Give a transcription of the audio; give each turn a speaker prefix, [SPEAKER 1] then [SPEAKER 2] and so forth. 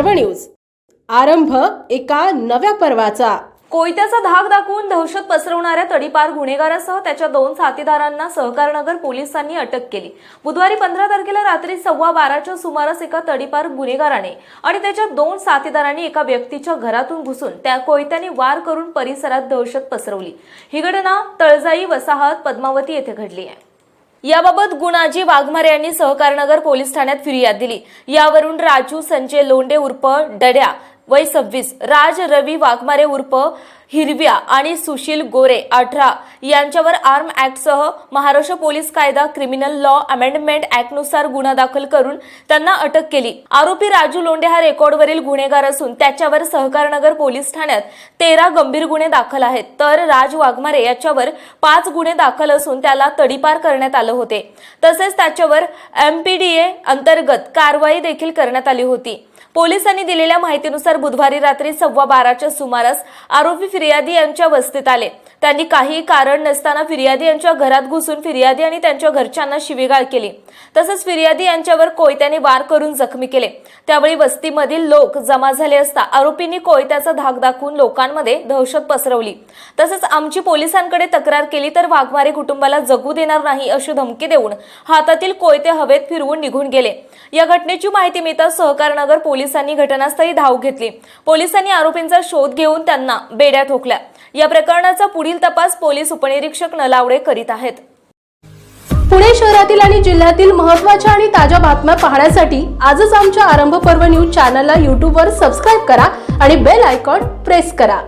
[SPEAKER 1] News. आरंभ एका नव्या पर्वाचा.
[SPEAKER 2] कोयत्याचा धाक दाखवून दहशत पसरवणाऱ्या तडीपार गुन्हेगारासह त्याच्या दोन साथीदारांना सहकारनगर पोलिसांनी अटक केली. बुधवारी पंधरा तारखेला रात्री सव्वा बाराच्या सुमारास एका तडीपार गुन्हेगाराने आणि त्याच्या दोन साथीदारांनी एका व्यक्तीच्या घरातून घुसून त्या कोयत्याने वार करून परिसरात दहशत पसरवली. ही घटना तळजाई वसाहत पद्मावती येथे घडली आहे. याबाबत गुणाजी वाघमारे यांनी सहकारनगर पोलीस ठाण्यात फिर्याद दिली. यावरून राजू संजय लोंडे उर्फ डड्या वय सव्वीस राज रवी वाघमारे उर्फ हिरव्या आणि सुशील गोरे अठरा यांच्यावर आर्म ऍक्टसह महाराष्ट्र पोलीस कायदा क्रिमिनल लॉ अमेंडमेंट ऍक्टनुसार गुन्हा दाखल करून त्यांना अटक केली. आरोपी राजू लोंढे हा रेकॉर्डवरील गुन्हेगार असून त्याच्यावर सहकारनगर पोलीस ठाण्यात तेरा गंभीर गुन्हे दाखल आहेत. तर राज वाघमारे याच्यावर पाच गुन्हे दाखल असून त्याला तडीपार करण्यात आलं होते. तसेच त्याच्यावर एमपीडीए अंतर्गत कारवाई देखील करण्यात आली होती. पोलिसांनी दिलेल्या माहितीनुसार बुधवारी रात्री सव्वा बाराच्या सुमारास आरोपी फिर्यादी यांच्या वस्तीत आले. त्यांनी काही कारण नसताना फिर्यादी यांच्या घरात घुसून फिर्यादी आणि त्यांच्या घरच्यांना शिवीगाळ केली. तसंच फिर्यादी यांच्यावर कोयत्याने वार करून जखमी केले. त्यावेळी वस्तीमधील लोक जमा झाले असता आरोपींनी कोयत्याचा धाक दाखवून लोकांमध्ये दहशत पसरवली. तसंच आमची पोलिसांकडे तक्रार केली तर वाघमारे कुटुंबाला जगू देणार नाही अशी धमकी देऊन हातातील कोयते हवेत फिरवून निघून गेले. या घटनेची माहिती मिळताच सहकारनगर पोलिसांनी घटनास्थळी धाव घेतली. पोलिसांनी आरोपींचा शोध घेऊन त्यांना बेड्या ठोकल्या. या प्रकरणाचा पुढील पुढील तपास पोलीस उपनिरीक्षक नलावडे करीत आहेत.
[SPEAKER 1] पुणे शहरातील आणि जिल्ह्यातील महत्त्वाच्या आणि ताज्या बातम्या पाहण्यासाठी आजच आमच्या आरंभ पर्व न्यूज चॅनलला यूट्यूबवर सबस्क्राईब करा आणि बेल आयकॉन प्रेस करा.